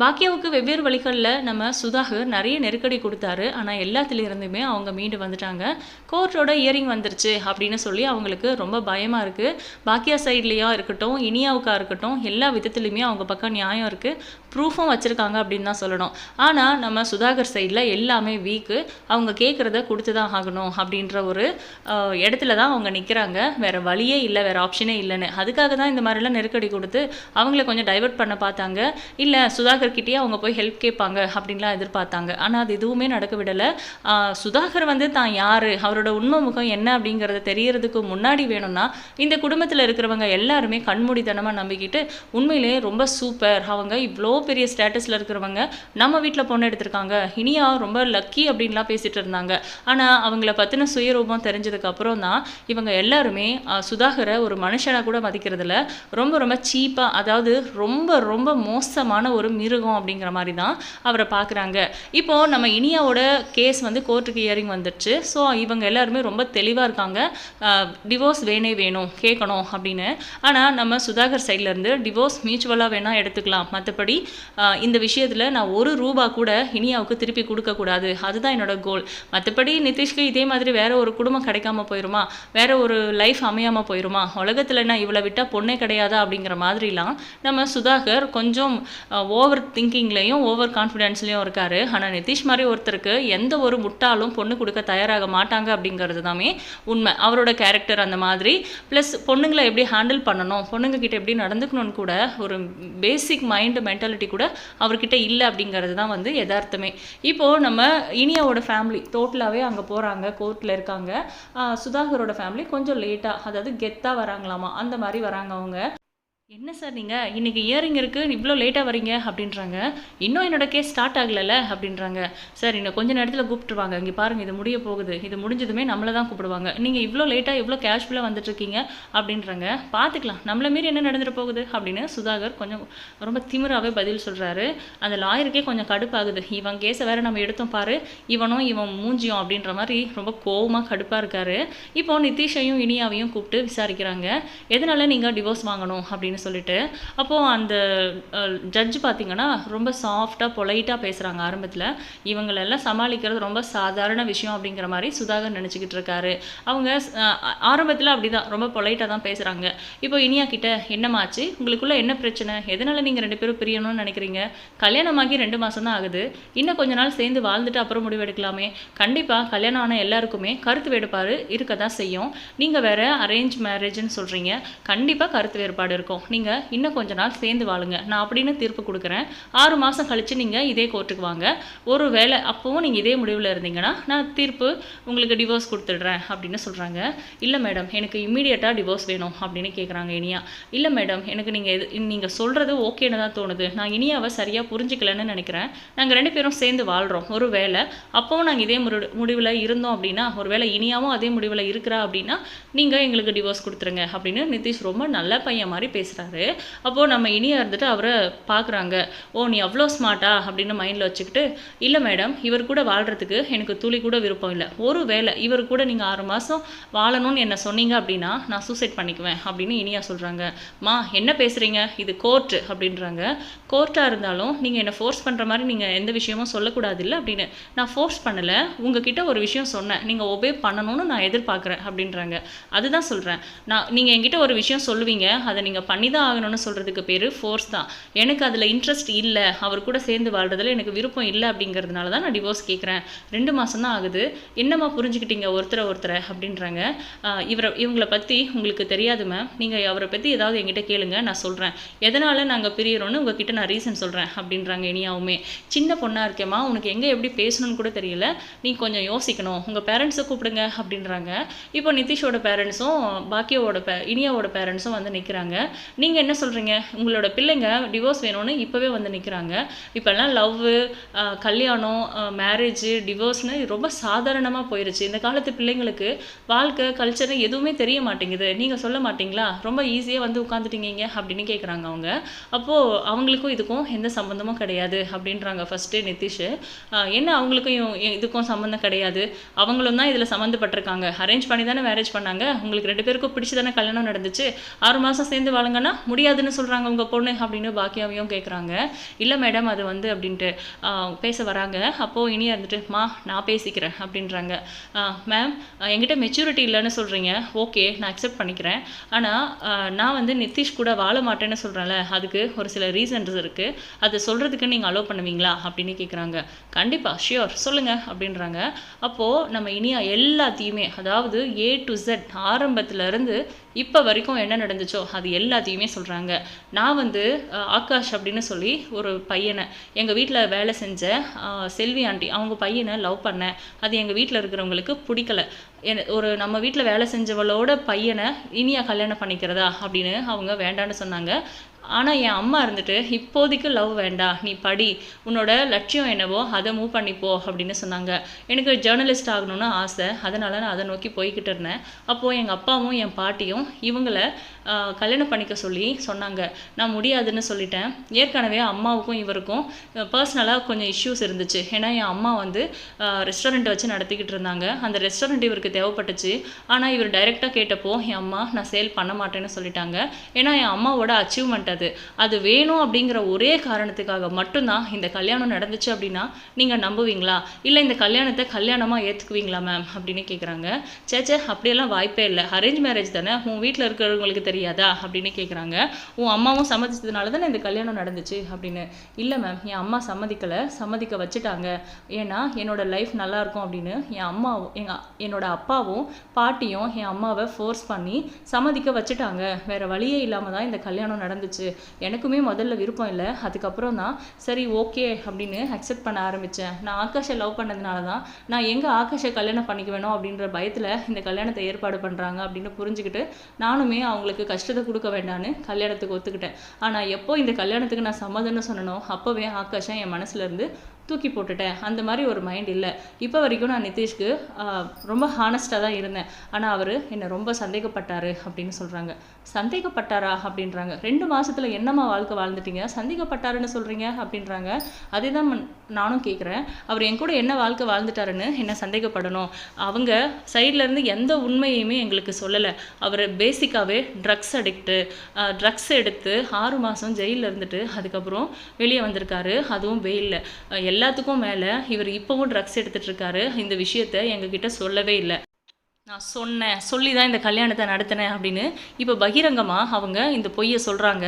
பாக்கியாவுக்கு வெவ்வேறு வழிகளில் நம்ம சுதாகர் நிறைய நெருக்கடி கொடுத்தாரு. ஆனால் எல்லாத்துலேருந்துமே அவங்க மீண்டு வந்துட்டாங்க. கோர்ட்டோட இயரிங் வந்துருச்சு அப்படின்னு சொல்லி அவங்களுக்கு ரொம்ப பயமாக இருக்குது பாக்கியா சைட்லேயா இருக்கட்டும் இனியாவுக்காக இருக்கட்டும் எல்லா விதத்துலையுமே அவங்க பக்கம் நியாயம் இருக்குது ப்ரூஃபும் வச்சுருக்காங்க அப்படின்னு தான் சொல்லணும். ஆனால் நம்ம சுதாகர் சைடில் எல்லாமே வீக்கு அவங்க கேட்குறத கொடுத்து தான் ஆகணும் அப்படின்ற ஒரு இடத்துல தான் அவங்க நிற்கிறாங்க வேறு வழியே இல்லை வேறு ஆப்ஷனே இல்லைன்னு. அதுக்காக தான் இந்த மாதிரிலாம் நெருக்கடி கொடுத்து அவங்கள கொஞ்சம் டைவர்ட் பண்ண பார்த்தாங்க. இல்லை சுதாகர் கிட்டேயே அவங்க போய் ஹெல்ப் கேட்பாங்க அப்படின்லாம் எதிர்பார்த்தாங்க. ஆனால் அது எதுவுமே நடக்க விடலை. சுதாகர் வந்து தான் யார் அவரோட உண்மை முகம் என்ன அப்படிங்கிறத தெரியறதுக்கு முன்னாடி வேணும்னா இந்த குடும்பத்தில் இருக்கிறவங்க எல்லாருமே கண்மூடித்தனமாக நம்பிக்கிட்டு உண்மையிலேயே ரொம்ப சூப்பர் அவங்க இவ்வளோ பெரிய ஸ்டேட்டஸில் இருக்கிறவங்க நம்ம வீட்டில் பொண்ணு எடுத்திருக்காங்க. இனியா ரொம்ப லக்கி அப்படின்லாம் பேசிகிட்டு இருந்தாங்க. ஆனால் அவங்கள பற்றின சுயரூபம் தெரிஞ்சதுக்கப்புறம் தான் இவங்க எல்லாருமே சுதாகரை ஒரு மனுஷனாக கூட மதிக்கிறதுல ரொம்ப ரொம்ப சீப்பாக அதாவது ரொம்ப ரொம்ப மோசமான ஒரு மிருகம் அப்படிங்கிற மாதிரி தான் அவரை பார்க்குறாங்க. இப்போது நம்ம இனியாவோட கேஸ் வந்து கோர்ட்டுக்கு இயரிங் வந்துடுச்சு. ஸோ இவங்க எல்லாருமே ரொம்ப தெளிவாக இருக்காங்க. டிவோர்ஸ் வேணே வேணும் கேட்கணும் அப்படின்னு. ஆனால் நம்ம சுதாகர் சைட்லேருந்து டிவோர்ஸ் மியூச்சுவலாக வேணால் எடுத்துக்கலாம். மற்றபடி இந்த விஷயத்தில் நான் ஒரு ரூபா கூட இனியாவுக்கு திருப்பி கொடுக்கக்கூடாது அதுதான் என்னோட கோல் மற்றபடி நிதிஷ்க்கு இதே மாதிரி வேற ஒரு குடும்பம் கிடைக்காம போயிருமா? வேற ஒரு லைஃப் அமையாமல் போயிருமா? உலகத்தில் நான் இவ்வளோ விட்டால் பொண்ணே கிடையாதா அப்படிங்கிற மாதிரிலாம் நம்ம சுதாகர் கொஞ்சம் ஓவர் திங்கிங்லேயும் ஓவர் கான்ஃபிடென்ஸ்லேயும் இருக்காரு. ஆனால் நிதிஷ் மாதிரி ஒருத்தருக்கு எந்த ஒரு முட்டாளும் பொண்ணு கொடுக்க தயாராக மாட்டாங்க அப்படிங்கிறது தாமே உண்மை. அவரோட கேரக்டர் அந்த மாதிரி. ப்ளஸ் பொண்ணுங்களை எப்படி ஹேண்டில் பண்ணணும்? பொண்ணுங்க கிட்ட எப்படி நடந்துக்கணும்னு கூட ஒரு பேசிக் மைண்டு மென்டாலிட்டி கூட அவர்கிட்ட இல்லை அப்படிங்கிறது தான் வந்து எதார்த்தமே இப்போது நம்ம இனியாவோட ஃபேமிலி டோட்டலாகவே அங்கே போகிறாங்க கோர்ட்டில் இருக்காங்க. சுதாகரோட ஃபேமிலி கொஞ்சம் லேட்டாக அதாவது கெத்தாக வராங்களாமா? அந்த மாதிரி வராங்க அவங்க. என்ன சார் நீங்கள் இன்றைக்கி இயரிங் இருக்குது இவ்வளோ லேட்டாக வரீங்க அப்படின்றாங்க. இன்னும் என்னோட கேஸ் ஸ்டார்ட் ஆகலைல்ல அப்படின்றாங்க. சார் இன்னும் கொஞ்ச நேரத்தில் கூப்பிட்டுருவாங்க இங்கே பாருங்கள் இது முடிய போகுது. இது முடிஞ்சதுமே நம்மளை தான் கூப்பிடுவாங்க. நீங்கள் இவ்வளோ லேட்டாக இவ்வளோ கேஷ்ஃபுல்லாக வந்துட்டுருக்கீங்க அப்படின்றாங்க. பார்த்துக்கலாம் நம்மளை மீறி என்ன நடந்துட போகுது அப்படின்னு சுதாகர் கொஞ்சம் ரொம்ப திமிராகவே பதில் சொல்கிறாரு அந்த லாயருக்கே கொஞ்சம் கடுப்பாகுது. இவன் கேஸை வேற நம்ம எடுத்தோம் பாரு. இவனும் இவன் மூஞ்சியும் அப்படின்ற மாதிரி ரொம்ப கோவமாக கடுப்பாக இருக்காரு. இப்போ நிதிஷையும் இனியாவையும் கூப்பிட்டு விசாரிக்கிறாங்க. எதனால் நீங்கள் டிவோர்ஸ் வாங்கணும் அப்படின்னு சொல்லிட்டு. அப்போது அந்த ஜட்ஜ் பார்த்தீங்கன்னா ரொம்ப சாஃப்டாக பொலைட்டாக பேசுகிறாங்க ஆரம்பத்தில். இவங்களெல்லாம் சமாளிக்கிறது ரொம்ப சாதாரண விஷயம் அப்படிங்கிற மாதிரி சுதாகர் நினச்சிக்கிட்டு இருக்காரு. அவங்க ஆரம்பத்தில் அப்படி தான் ரொம்ப பொலைட்டாக தான் பேசுகிறாங்க இப்போ இனியா கிட்ட என்னமாச்சு உங்களுக்குள்ள என்ன பிரச்சனை? எதனால நீங்கள் ரெண்டு பேரும் பிரியணும்னு நினைக்கிறீங்க? கல்யாணமாகி ரெண்டு மாதம் தான் ஆகுது. இன்னும் கொஞ்ச நாள் சேர்ந்து வாழ்ந்துட்டு அப்புறம் முடிவெடுக்கலாமே. கண்டிப்பாக கல்யாணம் ஆன எல்லாருக்குமே கருத்து வேறுபாடு இருக்க தான் செய்யும். நீங்கள் வேற அரேஞ்ச் மேரேஜ்னு சொல்கிறீங்க கண்டிப்பாக கருத்து வேறுபாடு இருக்கும். நீங்கள் இன்னும் கொஞ்ச நாள் சேர்ந்து வாழுங்க. நான் அப்படின்னு தீர்ப்பு கொடுக்குறேன். ஆறு மாதம் கழித்து நீங்கள் இதே கோர்ட்டுக்கு வாங்க. ஒரு வேளை அப்போவும் நீங்கள் இதே முடிவில் இருந்தீங்கன்னா நான் தீர்ப்பு உங்களுக்கு டிவோர்ஸ் கொடுத்துடுறேன் அப்படின்னு சொல்கிறாங்க இல்லை மேடம் எனக்கு இம்மீடியட்டாக டிவோர்ஸ் வேணும் அப்படின்னு கேட்குறாங்க இனியா. இல்லை மேடம் எனக்கு நீங்கள் எது நீங்கள் சொல்கிறது ஓகேன்னு தான் தோணுது. நான் இனியாவை சரியாக புரிஞ்சிக்கலன்னு நினைக்கிறேன். நாங்கள் ரெண்டு பேரும் சேர்ந்து வாழ்கிறோம் ஒரு வேளை அப்போவும் நாங்கள் இதே முடி முடிவில் இருந்தோம் அப்படின்னா ஒரு வேளை இனியாவும் அதே முடிவில் இருக்கிறா அப்படின்னா நீங்கள் எங்களுக்கு டிவோர்ஸ் கொடுத்துருங்க அப்படின்னு நிதிஷ் ரொம்ப நல்ல பையன் மாதிரி பேசுகிறேன் அப்போது நம்ம இனியா இருந்துட்டு அவரை பார்க்குறாங்க ஓ நீ அவ்வளோ ஸ்மார்ட்டா அப்படின்னு மைண்டில் வச்சுக்கிட்டு இல்லை மேடம் இவர் கூட வாழ்கிறதுக்கு எனக்கு துளி கூட விருப்பம் இல்லை. ஒரு வேளை இவர் கூட நீங்கள் ஆறு மாதம் வாழணும்னு என்ன சொன்னீங்க அப்படின்னா நான் சூசைட் பண்ணிக்குவேன் அப்படின்னு இனியா சொல்கிறாங்க மா என்ன பேசுகிறீங்க இது கோர்ட்டு அப்படின்றாங்க. கோர்ட்டாக இருந்தாலும் நீங்கள் என்னை ஃபோர்ஸ் பண்ணுற மாதிரி நீங்கள் எந்த விஷயமும் சொல்லக்கூடாது இல்லை அப்படின்னு. நான் ஃபோர்ஸ் பண்ணலை. உங்ககிட்ட ஒரு விஷயம் சொன்னேன். நீங்கள் ஒபே பண்ணணும்னு நான் எதிர்பார்க்குறேன் அப்படின்றாங்க. அதுதான் சொல்கிறேன் நான் நீங்கள் என்கிட்ட ஒரு விஷயம் சொல்லுவீங்க. அதை நீங்கள் பண்ணி பண்ணிதான் ஆகணும்னு சொல்கிறதுக்கு பேர் ஃபோர்ஸ் தான். எனக்கு அதில் இன்ட்ரெஸ்ட் இல்லை. அவர் கூட சேர்ந்து வாழ்றதுல எனக்கு விருப்பம் இல்லை அப்படிங்கிறதுனால தான் நான் டிவோர்ஸ் கேட்குறேன் ரெண்டு மாதம் தான் ஆகுது. என்னம்மா புரிஞ்சுக்கிட்டீங்க ஒருத்தரை ஒருத்தரை அப்படின்றாங்க. இவரை இவங்களை பற்றி உங்களுக்கு தெரியாது மேம் நீங்கள் அவரை பற்றி ஏதாவது என்கிட்ட கேளுங்க நான் சொல்கிறேன் எதனால் நாங்கள் பிரியறோன்னு உங்ககிட்ட நான் ரீசன் சொல்கிறேன் அப்படின்றாங்க இனியாவுமே. சின்ன பொண்ணாக இருக்கேம்மா உனக்கு எங்கே எப்படி பேசணும்னு கூட தெரியல. நீ கொஞ்சம் யோசிக்கணும். உங்கள் பேரண்ட்ஸை கூப்பிடுங்க அப்படின்றாங்க. இப்போ நிதிஷோட பேரண்ட்ஸும் பாக்கியாவோட பே இனியாவோட பேரண்ட்ஸும் வந்து நிற்கிறாங்க நீங்கள் என்ன சொல்கிறீங்க உங்களோட பிள்ளைங்க டிவோர்ஸ் வேணும்னு இப்போவே வந்து நிற்கிறாங்க இப்போல்லாம் லவ்வு கல்யாணம் மேரேஜ் டிவோர்ஸ்னு ரொம்ப சாதாரணமாக போயிடுச்சு இந்த காலத்து பிள்ளைங்களுக்கு வாழ்க்கை கல்ச்சர் எதுவுமே தெரிய மாட்டேங்குது. நீங்கள் சொல்ல மாட்டீங்களா? ரொம்ப ஈஸியாக வந்து உட்காந்துட்டீங்க அப்படின்னு கேட்குறாங்க அவங்க. அப்போது அவங்களுக்கும் இதுக்கும் எந்த சம்மந்தமும் கிடையாது அப்படின்றாங்க ஃபஸ்ட்டு நிதிஷ். என்ன அவங்களுக்கும் இதுக்கும் சம்மந்தம் கிடையாது? அவங்களும் தான் இதில் சம்மந்தப்பட்டிருக்காங்க. அரேஞ்ச் பண்ணி தானே மேரேஜ் பண்ணாங்க. உங்களுக்கு ரெண்டு பேருக்கும் பிடிச்சி தானே கல்யாணம் நடந்துச்சு? ஆறு மாதம் சேர்ந்து வாழுங்கன்னா முடியாதுன்னு சொல்கிறாங்க உங்கள் பொண்ணு அப்படின்னு பாக்கியாவையும் கேட்குறாங்க இல்லை மேடம் அது வந்து அப்படின்ட்டு பேச வராங்க. அப்போது இனியா இருந்துட்டு மா நான் பேசிக்கிறேன் அப்படின்றாங்க. மேம் என்கிட்ட மெச்சூரிட்டி இல்லைன்னு சொல்கிறீங்க ஓகே நான் அக்செப்ட் பண்ணிக்கிறேன். ஆனால் நான் வந்து நிதிஷ் கூட வாழ மாட்டேன்னு சொல்கிறேன்ல அதுக்கு ஒரு சில ரீசன்ஸ் இருக்குது அதை சொல்கிறதுக்கு நீங்கள் அலோவ் பண்ணுவீங்களா? அப்படின்னு கேட்குறாங்க கண்டிப்பாக ஷியோர் சொல்லுங்கள் அப்படின்றாங்க. அப்போது நம்ம இனியா எல்லாத்தையுமே அதாவது ஏ டு Z ஆரம்பத்துலேருந்து இப்போ வரைக்கும் என்ன நடந்துச்சோ அது எல்லாத்தையுமே சொல்கிறாங்க நான் வந்து ஆகாஷ் அப்படின்னு சொல்லி ஒரு பையனை எங்கள் வீட்டில் வேலை செஞ்ச செல்வி ஆண்டி அவங்க பையனை லவ் பண்ணேன் அது எங்கள் வீட்டில் இருக்கிறவங்களுக்கு பிடிக்கல. என- ஒரு நம்ம வீட்டில் வேலை செஞ்சவளோட பையனை இனியா கல்யாணம் பண்ணிக்கிறதா அப்படின்னு அவங்க வேண்டான்னு சொன்னாங்க. ஆனால் என் அம்மா இருந்துட்டு இப்போதைக்கு லவ் வேண்டாம். நீ படி. உன்னோட லட்சியம் என்னவோ அதை மூவ் பண்ணிப்போ அப்படின்னு சொன்னாங்க. எனக்கு ஜேர்னலிஸ்ட் ஆகணும்னு ஆசை. அதனால் நான் அதை நோக்கி போய்கிட்டு இருந்தேன். அப்போது எங்கள் அப்பாவும் என் பாட்டியும் இவங்களை கல்யாணம் பண்ணிக்க சொல்லி சொன்னாங்க. நான் முடியாதுன்னு சொல்லிட்டேன். ஏற்கனவே அம்மாவுக்கும் இவருக்கும் பர்சனலாக கொஞ்சம் இஷ்யூஸ் இருந்துச்சு. ஏன்னா என் அம்மா வந்து ரெஸ்டாரண்ட் வச்சு நடத்திக்கிட்டு இருந்தாங்க. அந்த ரெஸ்டாரண்ட் இவருக்கு தேவைப்பட்டுச்சு. ஆனால் இவர் டைரெக்டாக கேட்டப்போ என் அம்மா நான் சேல் பண்ண மாட்டேன்னு சொல்லிட்டாங்க. ஏன்னா என் அம்மாவோட அச்சீவ்மெண்ட் அது. அது வேணும் அப்படிங்கிற ஒரே காரணத்துக்காக மட்டும்தான் இந்த கல்யாணம் நடந்துச்சு அப்படின்னா நீங்கள் நம்புவீங்களா? இல்லை இந்த கல்யாணத்தை கல்யாணமாக ஏற்றுக்குவீங்களா மேம் அப்படின்னு கேட்குறாங்க சேச்சே அப்படியெல்லாம் வாய்ப்பே இல்லை. அரேஞ்ச் மேரேஜ் தானே? உன் வீட்டில் இருக்கிறவங்களுக்கு தெரியாதா அப்படின்னு கேட்குறாங்க உன் அம்மாவும் சம்மதிச்சதுனால தானே இந்த கல்யாணம் நடந்துச்சு அப்படின்னு. இல்லை மேம் என் அம்மா சம்மதிக்கலை சம்மதிக்க வச்சுட்டாங்க. ஏன்னா என்னோட லைஃப் நல்லாயிருக்கும் அப்படின்னு என் அம்மாவும் எங்கள் என்னோட அப்பாவும் பாட்டியும் என் அம்மாவை ஃபோர்ஸ் பண்ணி சம்மதிக்க வச்சுட்டாங்க. வேறு வழியே இல்லாமல் தான் இந்த கல்யாணம் நடந்துச்சு. எனக்குமே முதல்ல விருப்பம் இல்லை. அதுக்கப்புறம் தான் சரி ஓகே அப்படின்னு அக்செப்ட் பண்ண ஆரம்பித்தேன் நான் ஆகாஷை லவ் பண்ணதுனால தான் நான் எங்கே ஆகாஷை கல்யாணம் பண்ணிக்க வேணும் அப்படின்ற பயத்தில் இந்த கல்யாணத்தை ஏற்பாடு பண்ணுறாங்க அப்படின்னு புரிஞ்சுக்கிட்டு நானுமே அவங்களுக்கு கஷ்டத்தை கொடுக்க வேண்டான்னு கல்யாணத்துக்கு ஒத்துக்கிட்டேன். ஆனால் எப்போ இந்த கல்யாணத்துக்கு நான் சம்மதம்னு சொன்னனோ அப்போவே ஆகாஷை என் மனசுல இருந்து தூக்கி போட்டுட்டேன். அந்த மாதிரி ஒரு மைண்ட் இல்லை. இப்போ வரைக்கும் நான் நிதிஷ்க்கு ரொம்ப ஹானஸ்ட்டாக தான் இருந்தேன். ஆனால் அவர் என்னை ரொம்ப சந்தேகப்பட்டாரு அப்படின்னு சொல்கிறாங்க சந்தேகப்பட்டாரா அப்படின்றாங்க. ரெண்டு மாதத்தில் என்னம்மா வாழ்க்கை வாழ்ந்துட்டீங்க? சந்தேகப்பட்டாருன்னு சொல்கிறீங்க அப்படின்றாங்க. அதே தான் நானும் கேட்குறேன் அவர் என் கூட என்ன வாழ்க்கை வாழ்ந்துட்டாருன்னு என்ன சந்தேகப்படணும். அவங்க சைட்லேருந்து எந்த உண்மையுமே எங்களுக்கு சொல்லலை. அவர் பேசிக்காகவே ட்ரக்ஸ் அடிக்ட்டு ட்ரக்ஸ் எடுத்து ஆறு மாதம் ஜெயிலில் இருந்துட்டு அதுக்கப்புறம் வெளியே வந்திருக்காரு. அதுவும் வெயிலில். எல்லாத்துக்கும் மேலே இவர் இப்போவும் ட்ரக்ஸ் எடுத்துகிட்ருக்காரு இந்த விஷயத்த எங்ககிட்ட சொல்லவே இல்லை. நான் சொன்னேன் சொல்லி தான் இந்த கல்யாணத்தை நடத்தினேன் அப்படின்னு. இப்போ பகிரங்கமாக அவங்க இந்த பொய்யை சொல்கிறாங்க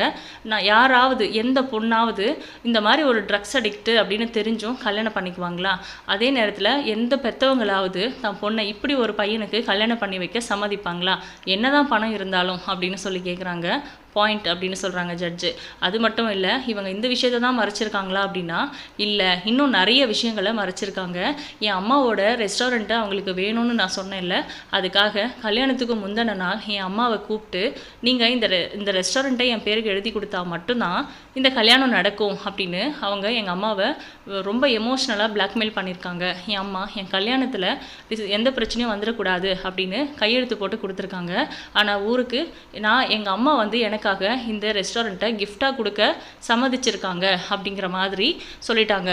நான் யாராவது எந்த பொண்ணாவது இந்த மாதிரி ஒரு ட்ரக்ஸ் அடிக்ட்டு அப்படின்னு தெரிஞ்சும் கல்யாணம் பண்ணிக்குவாங்களா? அதே நேரத்தில் எந்த பெற்றவங்களாவது தான் பொண்ணை இப்படி ஒரு பையனுக்கு கல்யாணம் பண்ணி வைக்க சம்மதிப்பாங்களா? என்னதான் பணம் இருந்தாலும் அப்படின்னு சொல்லி கேட்குறாங்க பாயிண்ட் அப்படின்னு சொல்கிறாங்க ஜட்ஜு அது மட்டும் இல்லை இவங்க இந்த விஷயத்தை தான் மறைச்சிருக்காங்களா அப்படின்னா இல்லை இன்னும் நிறைய விஷயங்களை மறைச்சிருக்காங்க. என் அம்மாவோட ரெஸ்டாரண்ட்டை அவங்களுக்கு வேணும்னு நான் சொன்னேன்ல அதுக்காக கல்யாணத்துக்கு முந்தின நாள் என் அம்மாவை கூப்பிட்டு நீங்கள் இந்த ரெ இந்த ரெஸ்டாரண்ட்டை என் பேருக்கு எழுதி கொடுத்தா மட்டும்தான் இந்த கல்யாணம் நடக்கும் அப்படின்னு அவங்க எங்கள் அம்மாவை ரொம்ப எமோஷ்னலாக பிளாக்மெயில் பண்ணியிருக்காங்க என் அம்மா என் கல்யாணத்தில் எந்த பிரச்சனையும் வந்துடக்கூடாது அப்படின்னு கையெழுத்து போட்டு கொடுத்துருக்காங்க. ஆனால் ஊருக்கு நான் எங்கள் அம்மா வந்து எனக்கு எனக்காக இந்த ரெஸ்டாரண்ட்டை கிஃப்டாக கொடுக்க சம்மதிச்சிருக்காங்க அப்படிங்கிற மாதிரி சொல்லிட்டாங்க.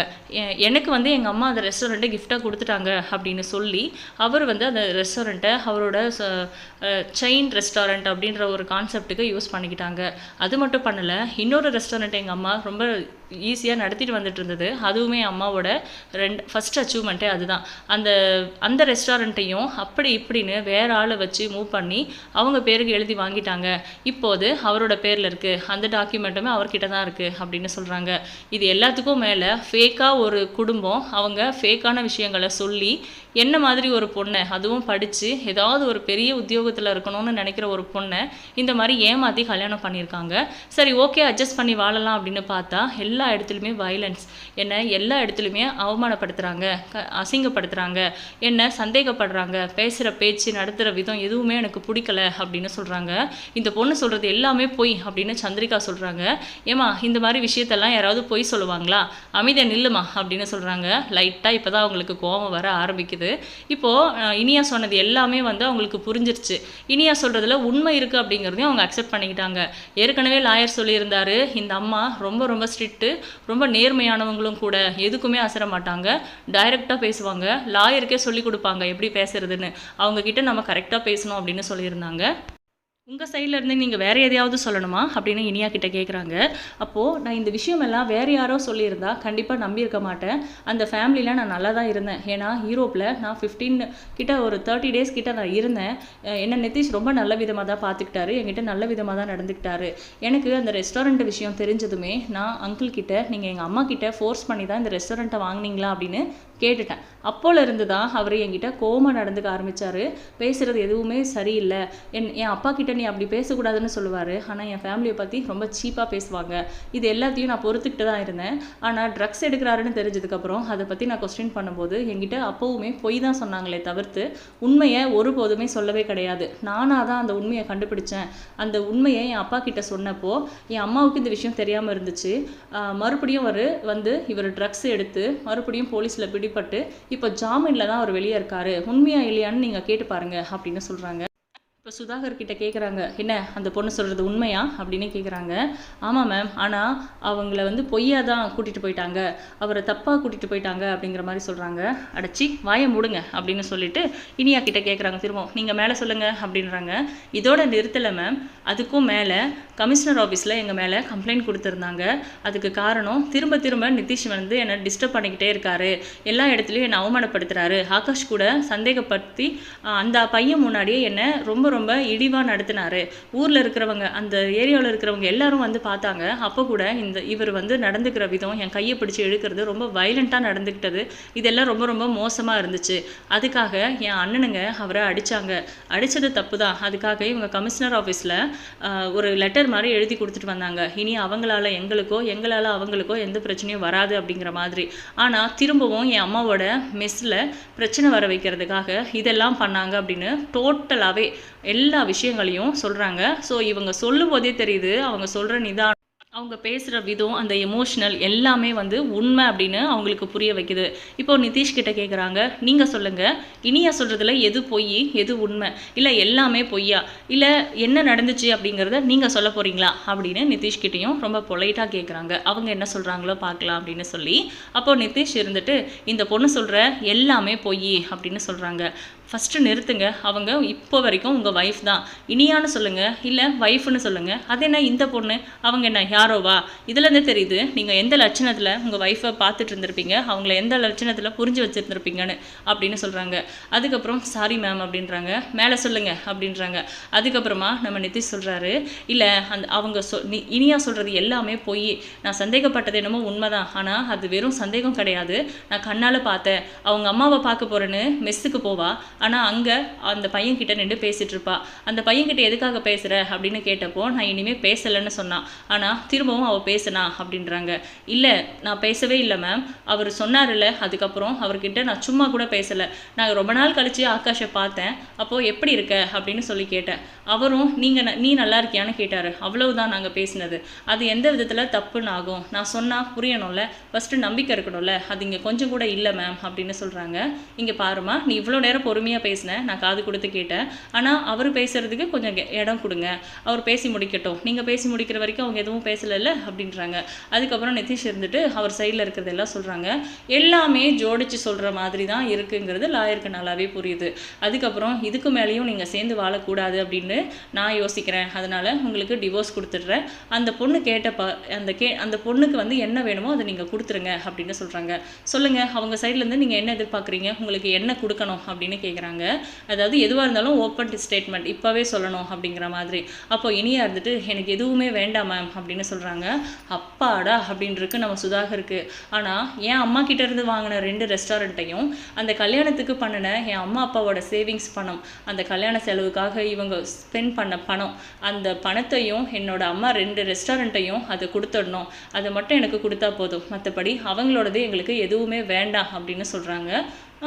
எனக்கு வந்து எங்கள் அம்மா அந்த ரெஸ்டாரண்ட்டை கிஃப்டாக கொடுத்துட்டாங்க அப்படின்னு சொல்லி அவர் வந்து அந்த ரெஸ்டாரண்ட்டை அவரோட செயின் ரெஸ்டாரண்ட் அப்படின்ற ஒரு கான்செப்ட்டுக்கு யூஸ் பண்ணிக்கிட்டாங்க. அது மட்டும் பண்ணலை இன்னொரு ரெஸ்டாரண்ட் எங்கள் அம்மா ரொம்ப ஈஸியாக நடத்திட்டு வந்துட்டு இருந்தது அதுவுமே அம்மாவோட ரெண்டு ஃபஸ்ட் அச்சீவ்மெண்ட்டே அதுதான். அந்த அந்த ரெஸ்டாரண்ட்டையும் அப்படி இப்படின்னு வேற ஆளை வச்சு மூவ் பண்ணி அவங்க பேருக்கு எழுதி வாங்கிட்டாங்க. இப்போது அவரோட பேரில் இருக்குது அந்த டாக்குமெண்ட்டுமே அவர்கிட்ட தான் இருக்குது அப்படின்னு சொல்கிறாங்க இது எல்லாத்துக்கும் மேலே ஃபேக்காக ஒரு குடும்பம் அவங்க ஃபேக்கான விஷயங்களை சொல்லி என்ன மாதிரி ஒரு பொண்ணை? அதுவும் படித்து ஏதாவது ஒரு பெரிய உத்தியோகத்தில் இருக்கணும்னு நினைக்கிற ஒரு பொண்ணை இந்த மாதிரி ஏமாற்றி கல்யாணம் பண்ணியிருக்காங்க. சரி ஓகே அட்ஜஸ்ட் பண்ணி வாழலாம் அப்படின்னு பார்த்தா எல்லா இடத்துலையுமே வயலன்ஸ் என்னை எல்லா இடத்துலையுமே அவமானப்படுத்துகிறாங்க க அசிங்கப்படுத்துகிறாங்க என்ன சந்தேகப்படுறாங்க பேசுகிற பேச்சு நடத்துகிற விதம் எதுவுமே எனக்கு பிடிக்கல அப்படின்னு சொல்கிறாங்க இந்த பொண்ணு சொல்கிறது எல்லாமே பொய் அப்படின்னு சந்திரிகா சொல்கிறாங்க ஏமா இந்த மாதிரி விஷயத்தெல்லாம் யாராவது பொய் சொல்லுவாங்களா? அமைதியை நில்லுமா அப்படின்னு சொல்கிறாங்க லைட்டாக இப்போ தான் அவங்களுக்கு கோபம் வர ஆரம்பிக்குது. இப்போது இனியா சொன்னது எல்லாமே வந்து அவங்களுக்கு புரிஞ்சிருச்சு. இனியா சொல்கிறதுல உண்மை இருக்குது அப்படிங்கிறதையும் அவங்க அக்செப்ட் பண்ணிக்கிட்டாங்க. ஏற்கனவே லாயர் சொல்லியிருந்தாரு இந்த அம்மா ரொம்ப ரொம்ப ஸ்ட்ரிக்ட்டு ரொம்ப நேர்மையானவங்களும் கூட எதுக்குமே அசர மாட்டாங்க. டைரெக்டாக பேசுவாங்க. லாயருக்கே சொல்லி கொடுப்பாங்க எப்படி பேசுறதுன்னு. அவங்க கிட்ட நம்ம கரெக்டாக பேசணும் அப்படின்னு சொல்லியிருந்தாங்க. உங்கள் சைடில் இருந்து நீங்கள் வேறு எதையாவது சொல்லணுமா? அப்படின்னு இனியா கிட்டே கேட்குறாங்க அப்போது நான் இந்த விஷயமெல்லாம் வேறு யாரோ சொல்லியிருந்தா கண்டிப்பாக நம்பியிருக்க மாட்டேன். அந்த ஃபேமிலியில் நான் நல்லா தான் இருந்தேன். ஏன்னா யூரோப்பில் நான் ஃபிஃப்டீன் கிட்ட ஒரு தேர்ட்டி டேஸ் கிட்ட நான் இருந்தேன். என்னை என்ன நிதிஷ் ரொம்ப நல்ல விதமாக தான் பார்த்துக்கிட்டாரு என்கிட்ட நல்ல விதமாக தான் நடந்துக்கிட்டாரு. எனக்கு அந்த ரெஸ்டாரண்ட் விஷயம் தெரிஞ்சதுமே நான் அங்கிள் கிட்ட நீங்கள் எங்கள் அம்மா கிட்ட ஃபோர்ஸ் பண்ணி தான் இந்த ரெஸ்டாரண்ட்டை வாங்குனீங்களா அப்படின்னு கேட்டுட்டேன். அப்போல இருந்து தான் அவர் என்கிட்ட கோவமாக நடந்துக்க ஆரம்பித்தார் பேசுகிறது எதுவுமே சரியில்லை. என் என் அப்பா கிட்ட நீ அப்படி பேசக்கூடாதுன்னு சொல்லுவார். ஆனால் என் ஃபேமிலியை பற்றி ரொம்ப சீப்பாக பேசுவாங்க. இது எல்லாத்தையும் நான் பொறுத்துக்கிட்டு தான் இருந்தேன். ஆனால் ட்ரக்ஸ் எடுக்கிறாருன்னு தெரிஞ்சதுக்கப்புறம் அதை பற்றி நான் கொஸ்டின் பண்ணும்போது என்கிட்ட அப்போவுமே பொய் தான் சொன்னாங்களே தவிர்த்து உண்மையை ஒருபோதுமே சொல்லவே கிடையாது. நானாக தான் அந்த உண்மையை கண்டுபிடிச்சேன். அந்த உண்மையை என் அப்பா கிட்ட சொன்னப்போ என் அம்மாவுக்கு இந்த விஷயம் தெரியாமல் இருந்துச்சு. மறுபடியும் அவர் வந்து இவர் ட்ரக்ஸ் எடுத்து மறுபடியும் போலீஸில் பிடிபட்டு இப்போ ஜாமீனில் தான் அவர் வெளியே இருக்காரு உண்மையா இல்லையான்னு நீங்கள் கேட்டு பாருங்க அப்படின்னு சொல்கிறாங்க இப்போ சுதாகர் கிட்ட கேட்குறாங்க என்ன அந்த பொண்ணு சொல்கிறது உண்மையா? அப்படின்னு கேட்குறாங்க ஆமாம் மேம் ஆனால் அவங்கள வந்து பொய்யா தான் கூட்டிகிட்டு போயிட்டாங்க. அவரை தப்பாக கூட்டிகிட்டு போயிட்டாங்க அப்படிங்கிற மாதிரி சொல்கிறாங்க அடைச்சி வாயை மூடுங்க அப்படின்னு சொல்லிட்டு இனியா கிட்ட கேட்குறாங்க திரும்பவும் நீங்கள் மேலே சொல்லுங்கள் அப்படின்றாங்க. இதோட நிறுத்தலை மேம் அதுக்கும் மேலே கமிஷனர் ஆஃபீஸில் எங்கள் மேலே கம்ப்ளைண்ட் கொடுத்துருந்தாங்க. அதுக்கு காரணம் திரும்ப திரும்ப நிதிஷ் வந்து என்னை டிஸ்டர்ப் பண்ணிக்கிட்டே இருக்காரு. எல்லா இடத்துலையும் என்னை அவமானப்படுத்துறாரு. ஆகாஷ் கூட சந்தேகப்படுத்தி அந்த பையன் முன்னாடியே என்னை ரொம்ப ரொம்ப இழிவாக நடத்தினாரு. ஊரில் இருக்கிறவங்க அந்த ஏரியாவில் இருக்கிறவங்க எல்லாரும் வந்து பார்த்தாங்க. அப்போ கூட இந்த இவர் வந்து நடந்துக்கிற விதம் என் கையை பிடிச்சி இழுக்கிறது ரொம்ப வைலண்ட்டாக நடந்துக்கிட்டது இதெல்லாம் ரொம்ப ரொம்ப மோசமாக இருந்துச்சு. அதுக்காக என் அண்ணனுங்க அவரை அடித்தாங்க அடித்தது தப்பு தான். அதுக்காக இவங்க கமிஷனர் ஆஃபீஸில் ஒரு லெட்டர் மாதிரி எழுதி கொடுத்துட்டு வந்தாங்க. இனி அவங்களால எங்களுக்கோ எங்களால் அவங்களுக்கோ எந்த பிரச்சனையும் வராது அப்படிங்கிற மாதிரி. ஆனால் திரும்பவும் என் அம்மாவோட மெஸ்ஸில் பிரச்சனை வர வைக்கிறதுக்காக இதெல்லாம் பண்ணாங்க அப்படின்னு டோட்டலாகவே எல்லா விஷயங்களையும் சொல்கிறாங்க ஸோ இவங்க சொல்லும் போதே தெரியுது அவங்க சொல்கிற நிதானம் அவங்க பேசுகிற விதம் அந்த எமோஷனல் எல்லாமே வந்து உண்மை அப்படின்னு அவங்களுக்கு புரிய வைக்குது. இப்போ நிதிஷ்கிட்ட கேட்குறாங்க நீங்கள் சொல்லுங்கள் இனியா சொல்கிறதுல எது பொய் எது உண்மை? இல்லை எல்லாமே பொய்யா? இல்லை என்ன நடந்துச்சு அப்படிங்கிறத நீங்கள் சொல்ல போகிறீங்களா அப்படின்னு நிதிஷ்கிட்டையும் ரொம்ப பொலைட்டாக கேட்குறாங்க அவங்க என்ன சொல்கிறாங்களோ பார்க்கலாம் அப்படின்னு சொல்லி. அப்போது நிதிஷ் இருந்துட்டு இந்த பொண்ணு சொல்கிற எல்லாமே பொய் அப்படின்னு சொல்கிறாங்க ஃபஸ்ட்டு நிறுத்துங்க. அவங்க இப்போ வரைக்கும் உங்கள் ஒய்ஃப் தான். இனியான்னு சொல்லுங்கள் இல்லை ஒய்ஃப்னு சொல்லுங்கள் அது என்ன இந்த பொண்ணு? அவங்க என்ன யாரோவா இதுலேருந்து தெரியுது நீங்கள் எந்த லட்சணத்தில் உங்கள் ஒய்ஃபை பார்த்துட்டு இருந்திருப்பீங்க? அவங்கள எந்த லட்சணத்தில் புரிஞ்சு வச்சுருந்துருப்பீங்கன்னு அப்படின்னு சொல்கிறாங்க அதுக்கப்புறம் சாரி மேம் அப்படின்றாங்க. மேலே சொல்லுங்கள் அப்படின்றாங்க. அதுக்கப்புறமா நம்ம நிதிஷ் சொல்கிறாரு இல்லை அந்த அவங்க சொ இனியா சொல்கிறது எல்லாமே போய். நான் சந்தேகப்பட்டது என்னமோ உண்மைதான். ஆனால் அது வெறும் சந்தேகம் கிடையாது. நான் கண்ணால் பார்த்தேன். அவங்க அம்மாவை பார்க்க போகிறேன்னு மெஸ்ஸுக்கு போவா. ஆனால் அங்கே அந்த பையன்கிட்ட நின்று பேசிகிட்டு இருப்பா அந்த பையன்கிட்ட எதுக்காக பேசுகிற அப்படின்னு கேட்டப்போ நான் இனிமேல் பேசலைன்னு சொன்னான் ஆனால் திரும்பவும் அவள் பேசுனா அப்படின்றாங்க. இல்லை நான் பேசவே இல்லை மேம் அவர் சொன்னார்ல அதுக்கப்புறம் அவர்கிட்ட நான் சும்மா கூட பேசலை. நான் ரொம்ப நாள் கழித்து ஆகாஷை பார்த்தேன். அப்போது எப்படி இருக்க? அப்படின்னு சொல்லி கேட்டேன். அவரும் நீங்கள் நீ நல்லா இருக்கியான்னு கேட்டார். அவ்வளவுதான் நாங்கள் பேசினது. அது எந்த விதத்தில் தப்புன்னு ஆகும். நான் சொன்னால் புரியணும்ல. ஃபஸ்ட்டு நம்பிக்கை இருக்கணும்ல. அது இங்கே கொஞ்சம் கூட இல்லை மேம் அப்படின்னு சொல்கிறாங்க இங்கே பாருமா நீ இவ்வளோ நேரம் பொறுமையாக பேசின நான் காது கொடுத்து கேட்டேன். ஆனால் அவர் பேசுகிறதுக்கு கொஞ்சம் இடம் கொடுங்க. அவர் பேசி முடிக்கட்டும். நீங்கள் பேசி முடிக்கிற வரைக்கும் அவங்க எதுவும் பேசலைல்ல? அப்படின்றாங்க. அதுக்கப்புறம் நிதிஷ் இருந்துட்டு அவர் சைடில் இருக்கிறதெல்லாம் சொல்கிறாங்க எல்லாமே ஜோடிச்சு சொல்கிற மாதிரி தான் இருக்குங்கிறது லாயருக்கு நல்லாவே புரியுது. அதுக்கப்புறம் இதுக்கு மேலேயும் நீங்கள் சேர்ந்து வாழக்கூடாது அப்படின்னு நான் யோசிக்கிறேன். அதனால் உங்களுக்கு டிவோர்ஸ் கொடுத்துட்றேன். அந்த பொண்ணு கேட்ட ப அந்த கே அந்த பொண்ணுக்கு வந்து என்ன வேணுமோ அதை நீங்கள் கொடுத்துருங்க அப்படின்னு சொல்கிறாங்க சொல்லுங்கள் அவங்க சைட்லேருந்து நீங்கள் என்ன எதிர்பார்க்குறீங்க? உங்களுக்கு என்ன கொடுக்கணும்? அப்படின்னு கேட்குறாங்க கேட்குறாங்க. அதாவது எதுவாக இருந்தாலும் ஓப்பன் ஸ்டேட்மெண்ட் இப்போவே சொல்லணும் அப்படிங்கிற மாதிரி. அப்போ இனியா இருந்துட்டு எனக்கு எதுவுமே வேண்டாம் மேம் அப்படின்னு சொல்கிறாங்க அப்பாடா அப்படின்றக்கு நம்ம சுதாகருக்கு. ஆனால் என் அம்மா கிட்டேருந்து வாங்கின ரெண்டு ரெஸ்டாரண்ட்டையும் அந்த கல்யாணத்துக்கு பண்ணின என் அம்மா அப்பாவோட சேவிங்ஸ் பணம் அந்த கல்யாண செலவுக்காக இவங்க ஸ்பெண்ட் பண்ண பணம் அந்த பணத்தையும் என்னோட அம்மா ரெண்டு ரெஸ்டாரண்ட்டையும் அதை கொடுத்துடணும். அதை மட்டும் எனக்கு கொடுத்தா போதும். மற்றபடி அவங்களோடது எங்களுக்கு எதுவுமே வேண்டாம் அப்படின்னு சொல்கிறாங்க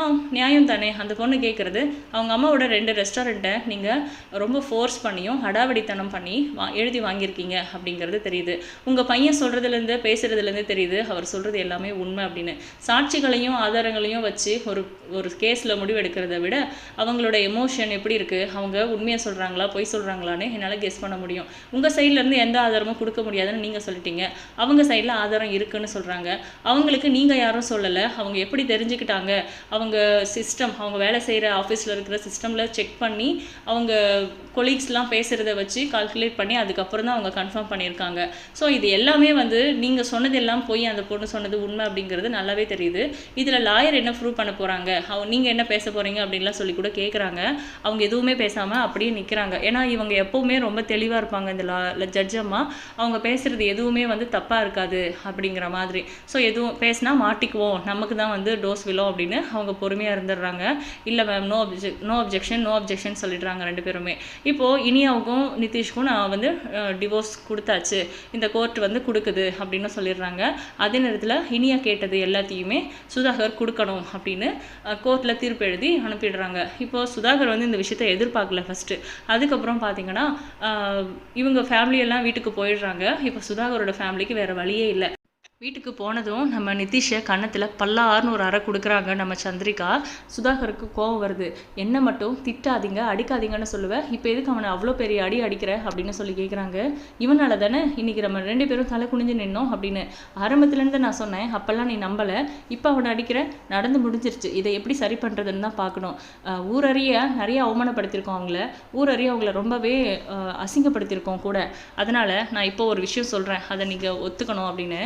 ஆ நியாயம் தானே அந்த பொண்ணு கேட்குறது அவங்க அம்மாவோட ரெண்டு ரெஸ்டாரண்ட்டை நீங்கள் ரொம்ப ஃபோர்ஸ் பண்ணியும் அடாவடித்தனம் பண்ணி வா எழுதி வாங்கியிருக்கீங்க அப்படிங்கிறது தெரியுது. உங்கள் பையன் சொல்கிறதுலேருந்து பேசுகிறதுலேருந்து தெரியுது அவர் சொல்கிறது எல்லாமே உண்மை அப்படின்னு. சாட்சிகளையும் ஆதாரங்களையும் வச்சு ஒரு ஒரு கேஸில் முடிவெடுக்கிறத விட அவங்களோட எமோஷன் எப்படி இருக்குது அவங்க உண்மையை சொல்கிறாங்களா பொய் சொல்கிறாங்களான்னு என்னால் கெஸ் பண்ண முடியும். உங்கள் சைட்லேருந்து எந்த ஆதாரமும் கொடுக்க முடியாதுன்னு நீங்கள் சொல்லிட்டீங்க. அவங்க சைடில் ஆதாரம் இருக்குன்னு சொல்கிறாங்க அவங்களுக்கு நீங்கள் யாரும் சொல்லலை. அவங்க எப்படி தெரிஞ்சுக்கிட்டாங்க? அவங்க அவங்க சிஸ்டம் அவங்க வேலை செய்கிற ஆஃபீஸில் இருக்கிற சிஸ்டமில் செக் பண்ணி அவங்க கொலீக்ஸ்லாம் பேசுகிறத வச்சு கால்குலேட் பண்ணி அதுக்கப்புறம் தான் அவங்க கன்ஃபார்ம் பண்ணியிருக்காங்க. ஸோ இது எல்லாமே வந்து நீங்கள் சொன்னது எல்லாம் போய் அந்த பொண்ணு சொன்னது உண்மை அப்படிங்கிறது நல்லாவே தெரியுது. இதில் லாயர் என்ன ப்ரூவ் பண்ண போகிறாங்க அவங்க நீங்கள் என்ன பேச போகிறீங்க அப்படின்லாம் சொல்லி கூட கேட்குறாங்க அவங்க எதுவுமே பேசாமல் அப்படியே நிற்கிறாங்க ஏன்னா இவங்க எப்போவுமே ரொம்ப தெளிவாக இருப்பாங்க இந்த லா ஜட்ஜ் அம்மா. அவங்க பேசுகிறது எதுவுமே வந்து தப்பாக இருக்காது அப்படிங்கிற மாதிரி. ஸோ எதுவும் பேசினா மாட்டிக்குவோம். நமக்கு தான் வந்து டோஸ் விழும் அப்படின்னு அவங்க பொறுமையாக இருந்துடுறாங்க. இல்லை ma'am no object no objection no objection சொல்லிடுறாங்க ரெண்டு பேருமே. இப்போது இனியாவுக்கும் நிதிஷ்க்கும் நான் வந்து டிவோர்ஸ் கொடுத்தாச்சு. இந்த கோர்ட் வந்து கொடுக்குது அப்படின்னு சொல்லிடுறாங்க. அதே நேரத்தில் இனியா கேட்டது எல்லாத்தையுமே சுதாகர் கொடுக்கணும் அப்படின்னு கோர்ட்டில் தீர்ப்பு எழுதி அனுப்பிடுறாங்க. இப்போது சுதாகர் வந்து இந்த விஷயத்தை எதிர்பார்க்கல ஃபஸ்ட்டு அதுக்கப்புறம் பார்த்தீங்கன்னா இவங்க ஃபேமிலியெல்லாம் வீட்டுக்கு போயிடுறாங்க. இப்போ சுதாகரோட ஃபேமிலிக்கு வேறு வழியே இல்லை. வீட்டுக்கு போனதும் நம்ம நிதிஷை கன்னத்தில் பல்லாறுனு ஒரு அறை கொடுக்குறாங்க நம்ம சந்திரிகா. சுதாகருக்கு கோவம் வருது. என்ன மட்டும் திட்டாதீங்க அடிக்காதீங்கன்னு சொல்லுவேன் இப்போ எதுக்கு அவனை அவ்வளோ பெரிய அடி அடிக்கிற? அப்படின்னு சொல்லி கேட்குறாங்க இவனால தானே இன்னைக்கு நம்ம ரெண்டு பேரும் தலை குனிஞ்சு நின்னோம் அப்படின்னு ஆரம்பத்துலேருந்து நான் சொன்னேன். அப்போல்லாம் நீ நம்பலை. இப்போ அவனை அடிக்கிற? நடந்து முடிஞ்சிருச்சு. இதை எப்படி சரி பண்ணுறதுன்னு தான் பார்க்கணும் ஊரறிய நிறைய அவமானப்படுத்தியிருக்கோம் அவங்கள. ஊரறிய அவங்கள ரொம்பவே அசிங்கப்படுத்தியிருக்கோம் கூட. அதனால் நான் இப்போ ஒரு விஷயம் சொல்கிறேன் அதை நீங்கள் ஒத்துக்கணும் அப்படின்னு.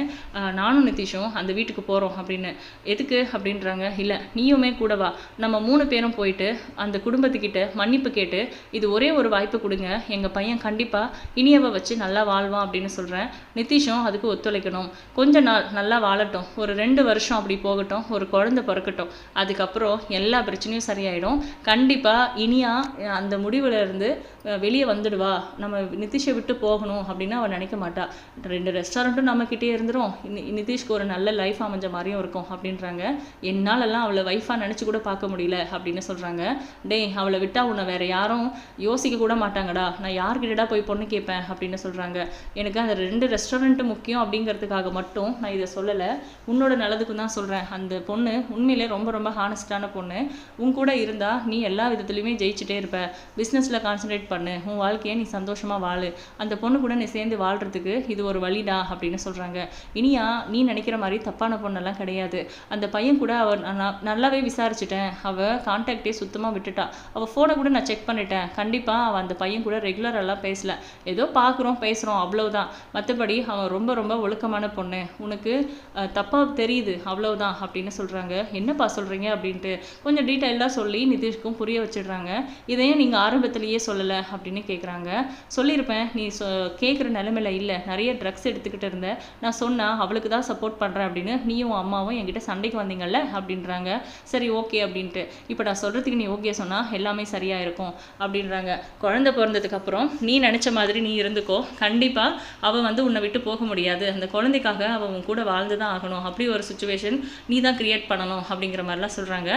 நானும் நிதிஷும் அந்த வீட்டுக்கு போகிறோம் அப்படின்னு. எதுக்கு அப்படின்றாங்க இல்லை நீயுமே கூட வா. நம்ம மூணு பேரும் போயிட்டு அந்த குடும்பத்துக்கிட்ட மன்னிப்பு கேட்டு இது ஒரே ஒரு வாய்ப்பு கொடுங்க. எங்கள் பையன் கண்டிப்பாக இனியவை வச்சு நல்லா வாழ்வான் அப்படின்னு சொல்கிறேன் நிதிஷும் அதுக்கு ஒத்துழைக்கணும். கொஞ்ச நாள் நல்லா வாழட்டும். ஒரு ரெண்டு வருஷம் அப்படி போகட்டும். ஒரு குழந்தை பிறக்கட்டும். அதுக்கப்புறம் எல்லா பிரச்சனையும் சரியாயிடும். கண்டிப்பாக இனியா அந்த முடிவில் இருந்து வெளியே வந்துடுவா. நம்ம நிதிஷை விட்டு போகணும் அப்படின்னு அவள் நினைக்க மாட்டா. ரெண்டு ரெஸ்டாரண்ட்டும் நம்மக்கிட்டே இருந்துரும். நி- நிதிஷ்க்கு ஒரு நல்ல லைஃப் அமைஞ்ச மாதிரியும் இருக்கும் அப்படின்றாங்க. என்னாலெல்லாம் அவளை வைஃபாக நினச்சி கூட பார்க்க முடியல அப்படின்னு சொல்கிறாங்க டேய் அவளை விட்டால் உன்னை வேற யாரும் யோசிக்க கூட மாட்டாங்கடா. நான் யார்கிட்டடா போய் பொண்ணு கேட்பேன் அப்படின்னு சொல்கிறாங்க எனக்கு அந்த ரெண்டு ரெஸ்டாரண்ட்டு முக்கியம் அப்படிங்கிறதுக்காக மட்டும் நான் இதை சொல்லலை. உன்னோட நல்லதுக்கும் தான் சொல்கிறேன் அந்த பொண்ணு உண்மையிலே ரொம்ப ரொம்ப ஹானஸ்டான பொண்ணு. உன் கூட இருந்தால் நீ எல்லா விதத்துலையுமே ஜெயிச்சுட்டே இருப்ப. பிஸ்னஸில் கான்சென்ட்ரேட் பண்ணு. உன் வாழ்க்கையை நீ சந்தோஷமாக வாழு. அந்த பொண்ணு கூட நீ சேர்ந்து வாழ்கிறதுக்கு இது ஒரு வழிடா அப்படின்னு சொல்கிறாங்க இனி இனியா நீ நினைக்கிற மாதிரி தப்பான பொண்ணெல்லாம் கிடையாது. அந்த பையன் கூட அவள் நான் நல்லாவே விசாரிச்சிட்டேன். அவள் கான்டாக்டே சுத்தமாக விட்டுட்டா. அவள் ஃபோனை கூட நான் செக் பண்ணிட்டேன். கண்டிப்பாக அவள் அந்த பையன் கூட ரெகுலரெல்லாம் பேசல. ஏதோ பார்க்குறோம் பேசுகிறோம் அவ்வளவுதான். மற்றபடி அவன் ரொம்ப ரொம்ப ஒழுக்கமான பொண்ணு. உனக்கு தப்பாக தெரியுது அவ்வளவுதான் அப்படின்னு சொல்கிறாங்க என்னப்பா சொல்கிறீங்க அப்படின்ட்டு கொஞ்சம் டீட்டெயிலாக சொல்லி நிதிஷ்க்கும் புரிய வச்சிடுறாங்க. இதையும் நீங்கள் ஆரம்பத்திலேயே சொல்லலை அப்படின்னு கேட்குறாங்க சொல்லியிருப்பேன். நீ சொ கேட்குற நிலமையில இல்லை. நிறைய ட்ரக்ஸ் எடுத்துக்கிட்டு இருந்த. நான் சொன்னால் அவளுக்கு தான் சப்போர்ட் பண்ணுறேன் அப்படின்னு நீயும் அம்மாவும் என்கிட்ட சண்டைக்கு வந்தீங்கல்ல அப்படின்றாங்க. சரி ஓகே அப்படின்ட்டு. இப்போ நான் சொல்கிறதுக்கு நீ ஓகே சொன்னால் எல்லாமே சரியாக இருக்கும் அப்படின்றாங்க. குழந்தை பிறந்ததுக்கப்புறம் நீ நினச்ச மாதிரி நீ இருந்துக்கோ. கண்டிப்பாக அவள் வந்து உன்னை விட்டு போக முடியாது. அந்த குழந்தைக்காக அவள் உன் கூட வாழ்ந்து தான் ஆகணும். அப்படி ஒரு சுச்சுவேஷன் நீ தான் க்ரியேட் பண்ணணும் அப்படிங்கிற மாதிரிலாம் சொல்கிறாங்க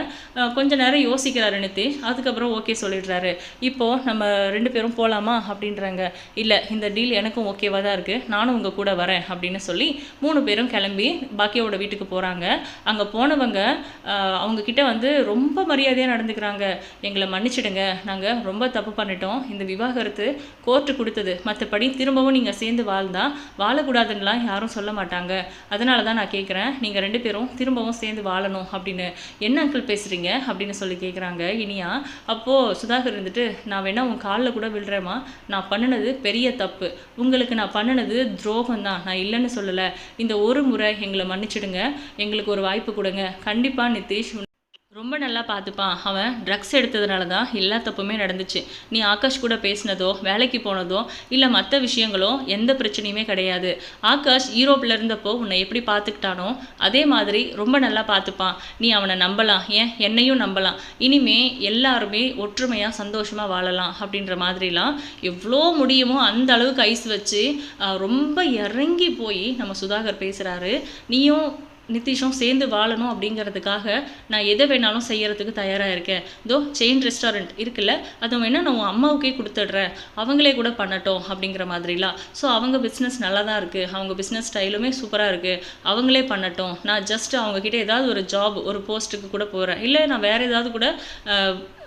கொஞ்ச நேரம் யோசிக்கிறாரு நித்தி. அதுக்கப்புறம் ஓகே சொல்லிடுறாரு. இப்போது நம்ம ரெண்டு பேரும் போகலாமா அப்படின்றாங்க. இல்லை இந்த டீல் எனக்கும் ஓகேவாக தான் இருக்குது நானும் உங்கள் கூட வரேன் அப்படின்னு சொல்லி மூணு பேரும் கிளம்பி பாக்கியாவோட வீட்டுக்கு போகிறாங்க அங்கே போனவங்க அவங்கக்கிட்ட வந்து ரொம்ப மரியாதையாக நடந்துக்கிறாங்க. எங்களை மன்னிச்சிடுங்க. நாங்கள் ரொம்ப தப்பு பண்ணிட்டோம். இந்த விவாகரத்து கோர்ட்டு கொடுத்தது. மற்றபடி திரும்பவும் நீங்கள் சேர்ந்து வாழ்ந்தா வாழக்கூடாதுன்னெலாம் யாரும் சொல்ல மாட்டாங்க. அதனால தான் நான் கேட்குறேன் நீங்கள் ரெண்டு பேரும் திரும்பவும் சேர்ந்து வாழணும் அப்படின்னு. என்ன அங்கிள் பேசுகிறீங்க அப்படின்னு சொல்லி கேட்குறாங்க இனியா அப்போது சுதாகர் இருந்துட்டு நான் வேணா உன் காலில் கூட விழுறேம்மா. நான் பண்ணினது பெரிய தப்பு. உங்களுக்கு நான் பண்ணினது துரோகம் தான் நான் இல்லைன்னு சொல்லலை. இந்த ஒரு முறை எங்களை மன்னிச்சிடுங்க. எங்களுக்கு ஒரு வாய்ப்பு கொடுங்க. கண்டிப்பாக நிதிஷ் ரொம்ப நல்லா பார்த்துப்பான் அவன் ட்ரக்ஸ் எடுத்ததுனால தான் எல்லா தப்புமே நடந்துச்சு. நீ ஆகாஷ் கூட பேசினதோ வேலைக்கு போனதோ இல்லை மற்ற விஷயங்களோ எந்த பிரச்சனையுமே கிடையாது. ஆகாஷ் யூரோப்பில் இருந்தப்போ உன்னை எப்படி பார்த்துக்கிட்டானோ அதே மாதிரி ரொம்ப நல்லா பார்த்துப்பான் நீ அவனை நம்பலாம். ஏன்? என்னையும் நம்பலாம். இனிமே எல்லாருமே ஒற்றுமையாக சந்தோஷமாக வாழலாம் அப்படின்ற மாதிரிலாம் எவ்வளோ முடியுமோ அந்த அளவுக்கு ஐஸ் வச்சு ரொம்ப இறங்கி போய் நம்ம சுதாகர் பேசுகிறாரு நீயும் நிதிஷும் சேர்ந்து வாழணும் அப்படிங்கிறதுக்காக நான் எதை வேணாலும் செய்யறதுக்கு தயாராக இருக்கேன். இதோ செயின் ரெஸ்டாரண்ட் இருக்குல்ல அதை வேணால் நான் உன் அம்மாவுக்கே கொடுத்துட்றேன். அவங்களே கூட பண்ணட்டும் அப்படிங்கிற மாதிரிலாம் ஸோ அவங்க பிஸ்னஸ் நல்லா தான் இருக்குது அவங்க பிஸ்னஸ் ஸ்டைலுமே சூப்பராக இருக்குது அவங்களே பண்ணட்டும். நான் ஜஸ்ட் அவங்கக்கிட்ட ஏதாவது ஒரு ஜாப் ஒரு போஸ்ட்டுக்கு கூட போகிறேன் இல்லை நான் வேறு ஏதாவது கூட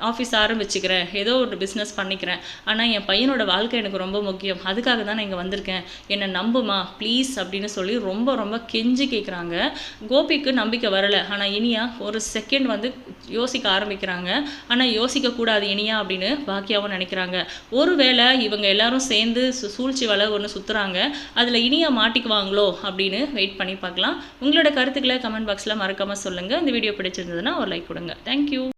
ஆஃபீஸ் ஆரம்பிச்சுக்கிறேன். ஏதோ ஒரு பிஸ்னஸ் பண்ணிக்கிறேன். ஆனால் என் பையனோட வாழ்க்கை எனக்கு ரொம்ப முக்கியம். அதுக்காக தான் நான் இங்கே வந்திருக்கேன். என்னை நம்புமா? ப்ளீஸ் அப்படின்னு சொல்லி ரொம்ப ரொம்ப கெஞ்சி கேட்குறாங்க கோபிக்கு நம்பிக்கை வரலை. ஆனால் இனியா ஒரு செகண்ட் வந்து யோசிக்க ஆரம்பிக்கிறாங்க. ஆனால் யோசிக்கக்கூடாது இனியா அப்படின்னு பாக்கியாவும் நினைக்கிறாங்க. ஒருவேளை இவங்க எல்லாரும் சேர்ந்து சு- சூழ்ச்சி வலை ஒன்று சுற்றுறாங்க அதில் இனியா மாட்டிக்குவாங்களோ அப்படின்னு வெயிட் பண்ணி பார்க்கலாம். உங்களோட கருத்துக்களை கமெண்ட் பாக்ஸில் மறக்காமல் சொல்லுங்கள் இந்த வீடியோ பிடிச்சிருந்ததுன்னா ஒரு லைக் கொடுங்க. தேங்க்யூ